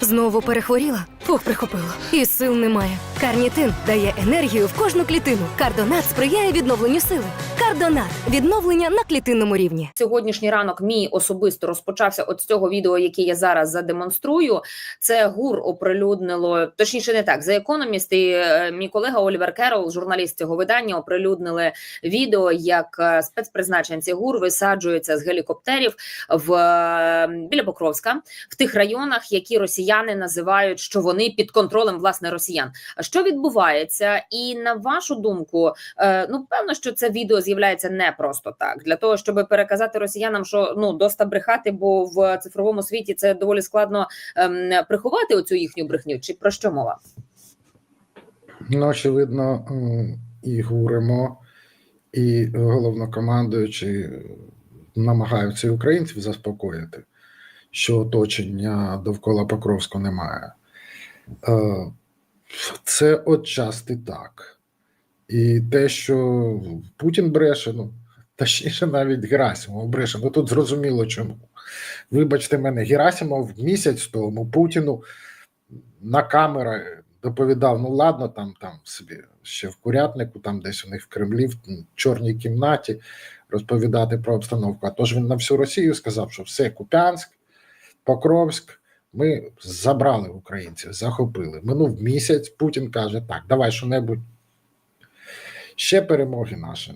Знову перехворіла? Фух, прихопило. І сил немає. Карнітин дає енергію в кожну клітину. Кардонат сприяє відновленню сили. Кардонат відновлення на клітинному рівні. Сьогоднішній ранок мій особисто розпочався от з цього відео, яке я зараз задемонструю. Це гур оприлюднило, точніше, не так. За економіст і е, мій колега Олівер Керол, журналіст цього видання, оприлюднили відео, як е, спецпризначенці гур висаджуються з гелікоптерів в е, біля Покровська в тих районах, які росіяни називають, що вони під контролем власне росіян. Що відбувається? І на вашу думку, Е, ну певно, що це відео з'являється не просто так для того, щоб переказати росіянам, що ну доста брехати, бо в цифровому світі це доволі складно ем, приховати оцю їхню брехню. Чи про що мова? Ну, очевидно, і Гуремо, і головнокомандуючий намагаються і українців заспокоїти, що оточення довкола Покровську немає. Е, Це отчасти так. І те, що Путін бреше, ну, точніше, навіть Герасимов бреше, ну тут зрозуміло чому. Вибачте мене, Герасимов місяць тому Путіну на камери доповідав: ну ладно, там там собі ще в курятнику, там десь у них в Кремлі, в чорній кімнаті розповідати про обстановку. А тож він на всю Росію сказав, що все, Купянськ, Покровськ. Ми забрали українців, захопили. Минув місяць. Путін каже: так, давай що-небудь. Ще перемоги наші.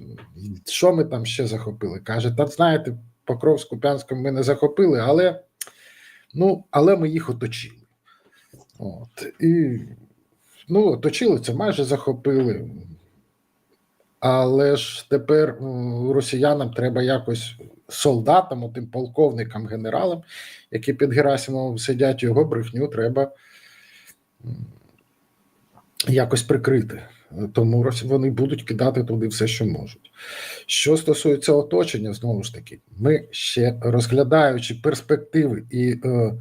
Що ми там ще захопили? Каже, та знаєте, Покровськ, Купянську ми не захопили, але, ну, але ми їх оточили. От. І ну, оточили це, майже захопили. Але ж тепер росіянам треба якось солдатам, тим полковникам, генералам, які під Герасимовим сидять, його брехню треба якось прикрити. Тому вони будуть кидати туди все, що можуть. Що стосується оточення, знову ж таки, ми ще розглядаючи перспективи і е,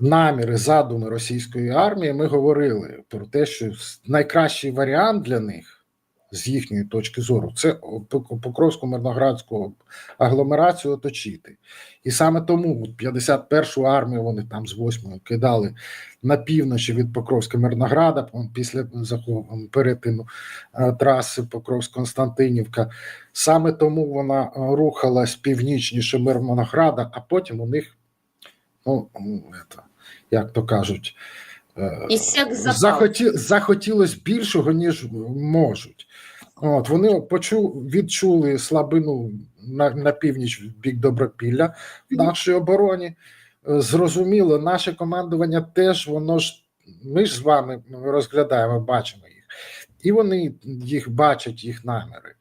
наміри, задуми російської армії, ми говорили про те, що найкращий варіант для них. З їхньої точки зору, це Покровську мирноградську агломерацію оточити. І саме тому 51-шу армію вони там з 8-ї кидали на півночі від Покровська Мирнограда, після перетину е, траси Покровськ-Константинівка. Саме тому вона е, рухалась північніше Мирнограда, а потім у них, ну, як то кажуть, І сяк захоті, захотілось більшого, ніж можуть. От вони почу, відчули слабину на, на північ в бік Добропілля в нашій обороні. Е, Зрозуміло, наше командування теж воно ж ми ж з вами розглядаємо, бачимо їх, і вони їх бачать, їх наміри.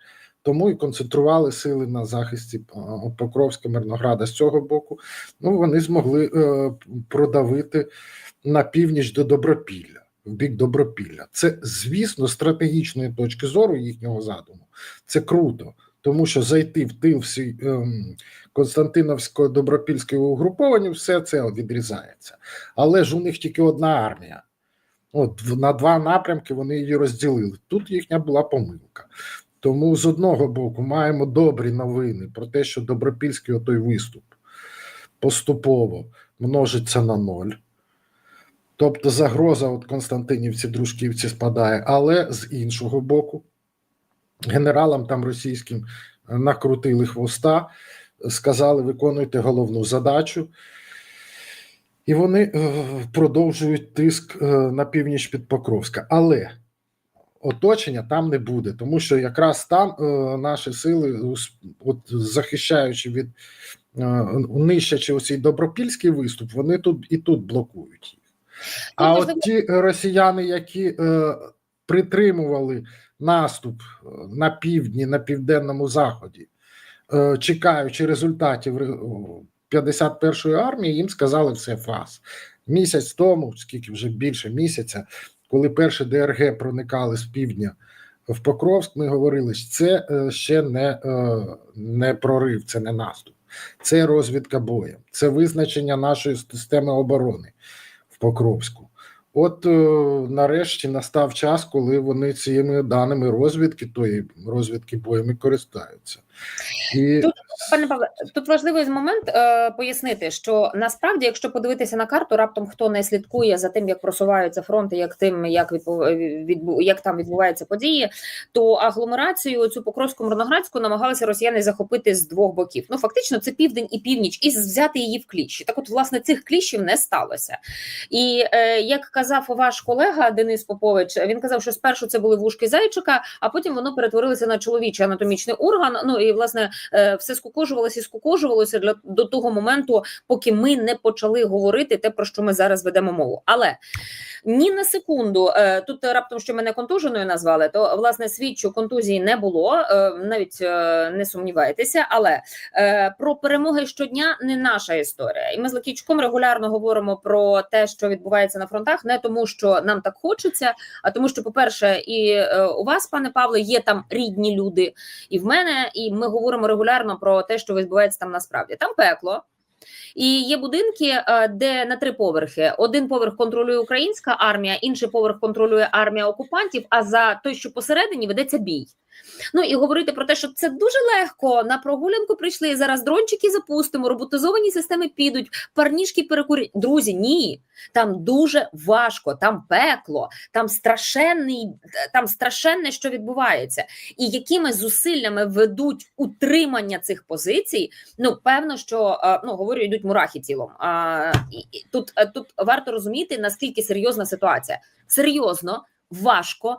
Тому і концентрували сили на захисті е, Покровська Мирнограда з цього боку. Ну вони змогли е, продавити на північ до Добропілля, в бік Добропілля. Це, звісно, з стратегічної точки зору їхнього задуму. Це круто, тому що зайти в тил всі ем, Константиновського добропільського угруповання, все це відрізається. Але ж у них тільки одна армія. От на два напрямки вони її розділили. Тут їхня була помилка. Тому з одного боку маємо добрі новини про те, що добропільський отой виступ поступово множиться на ноль. Тобто загроза от Константинівці, Дружківці спадає, але з іншого боку, генералам там російським накрутили хвоста, сказали, виконуйте головну задачу. І вони е, продовжують тиск е, на північ під Покровська. Але оточення там не буде, тому що якраз там е, наші сили, от захищаючи від е, нищачи оцей добропільський виступ, вони тут і тут блокують їх. А от ті росіяни, які е, притримували наступ е, на півдні, на південному заході, е, чекаючи результатів 51-ї армії, їм сказали все фас. Місяць тому, скільки вже більше місяця, коли перші ДРГ проникали з півдня в Покровськ, ми говорили, що це е, ще не, е, не прорив, це не наступ, це розвідка боєм, це визначення нашої системи оборони в Покровську. От е, нарешті настав час, коли вони цими даними розвідки, тої розвідки боєм і користаються. І Тут, Пане Павле, тут важливий момент е, пояснити, що насправді, якщо подивитися на карту, раптом хто не слідкує за тим, як просуваються фронти, як тим, як відбу, відбу, як там відбуваються події, то агломерацію цю Покровську Мирноградську намагалися росіяни захопити з двох боків. Ну фактично, це південь і північ, і взяти її в кліщі. Так, от власне цих кліщів не сталося. І е, як казав ваш колега Денис Попович, він казав, що спершу це були вушки зайчика, а потім воно перетворилося на чоловічий анатомічний орган. Ну і власне е, все скукожувалося і скукожувалося для до того моменту, поки ми не почали говорити те, про що ми зараз ведемо мову. Але ні на секунду е, тут раптом, що мене контуженою назвали, то власне свідчу контузії не було, е, навіть не сумнівайтеся. Але про перемоги щодня не наша історія, і ми з Лакійчуком регулярно говоримо про те, що відбувається на фронтах, не тому, що нам так хочеться, а тому, що, по-перше, і е, у вас, пане Павле, є там рідні люди, і в мене, і ми говоримо регулярно про те, що відбувається там насправді. Там пекло. І є будинки, е, де на три поверхи: один поверх контролює українська армія, інший поверх контролює армія окупантів. А за той, що посередині ведеться бій. Ну і говорити про те, що це дуже легко. На прогулянку прийшли зараз. Дрончики запустимо, роботизовані системи підуть, парніжки перекурять. Друзі, ні, там дуже важко, там пекло, там страшенний, там страшенне, що відбувається, і якими зусиллями ведуть утримання цих позицій. Ну певно, що е, ну говорю, йдуть мурахи тілом. А тут, е, тут варто розуміти наскільки серйозна ситуація. Серйозно, важко.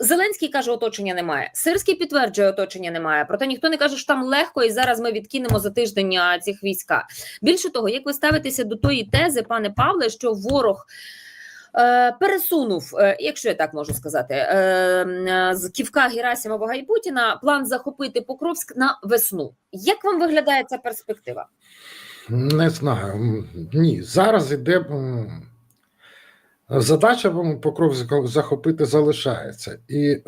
Зеленський каже, оточення немає. Сирський підтверджує, оточення немає. Проте ніхто не каже, що там легко, і зараз ми відкинемо за тиждень цих війська. Більше того, як ви ставитеся до тої тези, пане Павле, що ворог. Е, пересунув, е, якщо я так можу сказати, е, з ківка Герасимова Гайпутіна план захопити Покровськ на весну. Як вам виглядає ця перспектива? Не знаю. Ні, зараз іде задача м, Покров захопити залишається. І е,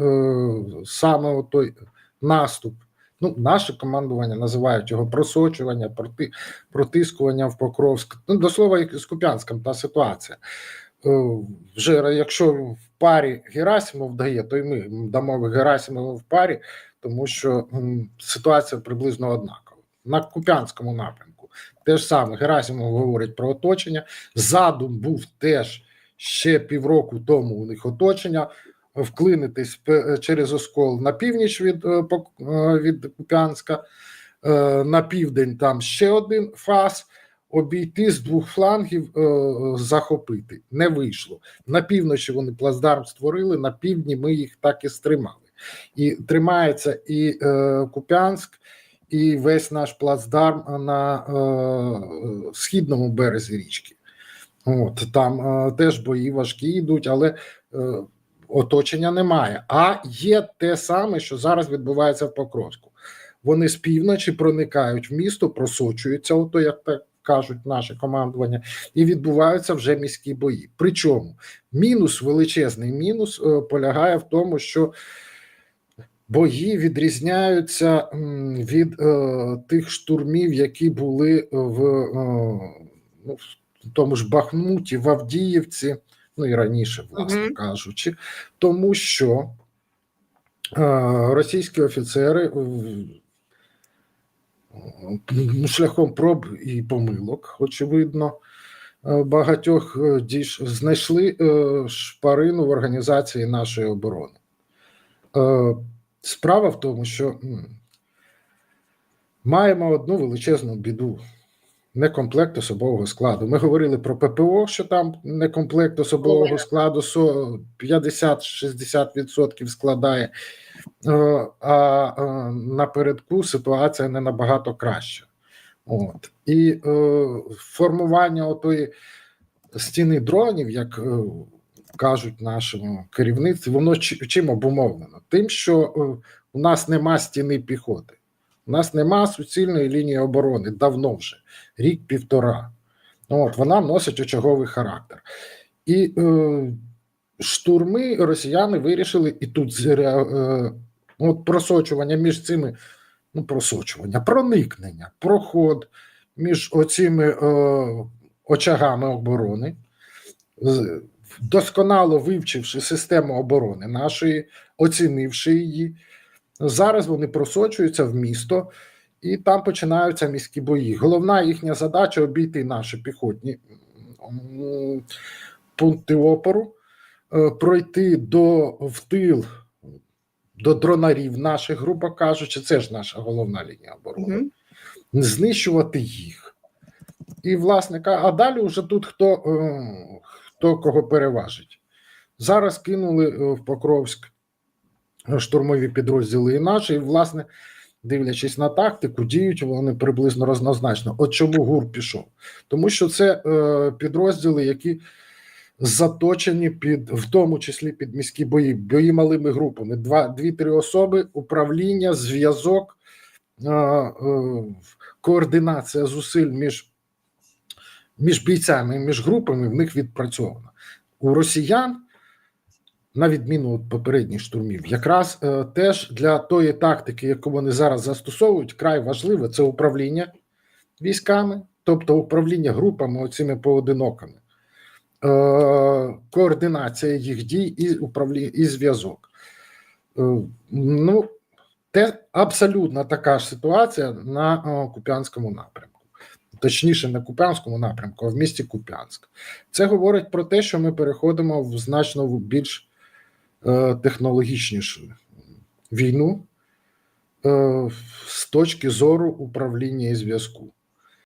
саме той наступ, ну, наше командування називають його просочування, проти, протискування в Покровськ. Ну, до слова, як з Куп'янськом та ситуація. Е, вже якщо в парі Герасимов дає, то й ми дамо Герасимову в парі, тому що м, ситуація приблизно однакова. На Куп'янському напрямку те ж саме Герасимов говорить про оточення. Задум був теж ще півроку тому у них оточення. Вклинитись через оскол на північ від, е, е, від Куп'янська, е, на південь там ще один фас. Обійти з двох флангів, е, захопити не вийшло. На півночі вони плацдарм створили, на півдні ми їх так і стримали. І тримається і е, Куп'янськ, і весь наш плацдарм на е, східному березі річки. От там е, теж бої важкі йдуть, але е, оточення немає. А є те саме, що зараз відбувається в Покровську. Вони з півночі проникають в місто, просочуються, ото як так кажуть наше командування, і відбуваються вже міські бої. Причому мінус, величезний мінус е, полягає в тому, що бої відрізняються від е, тих штурмів, які були в, е, ну, тому ж Бахмуті, в Авдіївці, ну і раніше, власне Мгм. кажучи, тому що е, російські офіцери в- шляхом проб і помилок, очевидно, е, багатьох е, знайшли е, шпарину в організації нашої оборони. Е, Справа в тому, що маємо одну величезну біду. Некомплект особового складу. Ми говорили про ППО, що там некомплект особового складу со- 50-60% складає, Е, а е, напередку ситуація не набагато краща. От. І е, формування отої стіни дронів, як кажуть нашому керівництві, воно чим обумовлено? Тим, що у нас нема стіни піхоти, у нас нема суцільної лінії оборони давно вже, рік-півтора. От, вона носить очаговий характер. І е, штурми росіяни вирішили, і тут зре- е, от просочування між цими, ну, просочування, проникнення, проход між оцими е, очагами оборони, досконало вивчивши систему оборони нашої, оцінивши її, Зараз вони просочуються в місто, і там починаються міські бої. Головна їхня задача обійти наші піхотні пункти опору, е, пройти до в тил до дронарів наших, грубо кажучи, це ж наша головна лінія оборони Мгм. знищувати їх. І, власне, а далі вже тут хто, е, хто кого переважить. Зараз кинули е, в Покровськ штурмові підрозділи і наші, і, власне, дивлячись на тактику, діють вони приблизно рознозначно. От чому ГУР пішов? Тому що це е, підрозділи, які заточені під, в тому числі під міські бої, бої малими групами. Два, дві-три особи, управління, зв'язок, е, е, координація зусиль між, між бійцями, між групами в них відпрацьована. У росіян, на відміну від попередніх штурмів, якраз е, теж для тої тактики, яку вони зараз застосовують, край важливе це управління військами, тобто управління групами, оцими поодиноками, е, координація їх дій і управління і зв'язок. Е, ну, те абсолютно така ж ситуація на е, Куп'янському напрямку, точніше, не Куп'янському напрямку, а в місті Куп'янськ. Це говорить про те, що ми переходимо в значно більш технологічнішу війну е, з точки зору управління і зв'язку.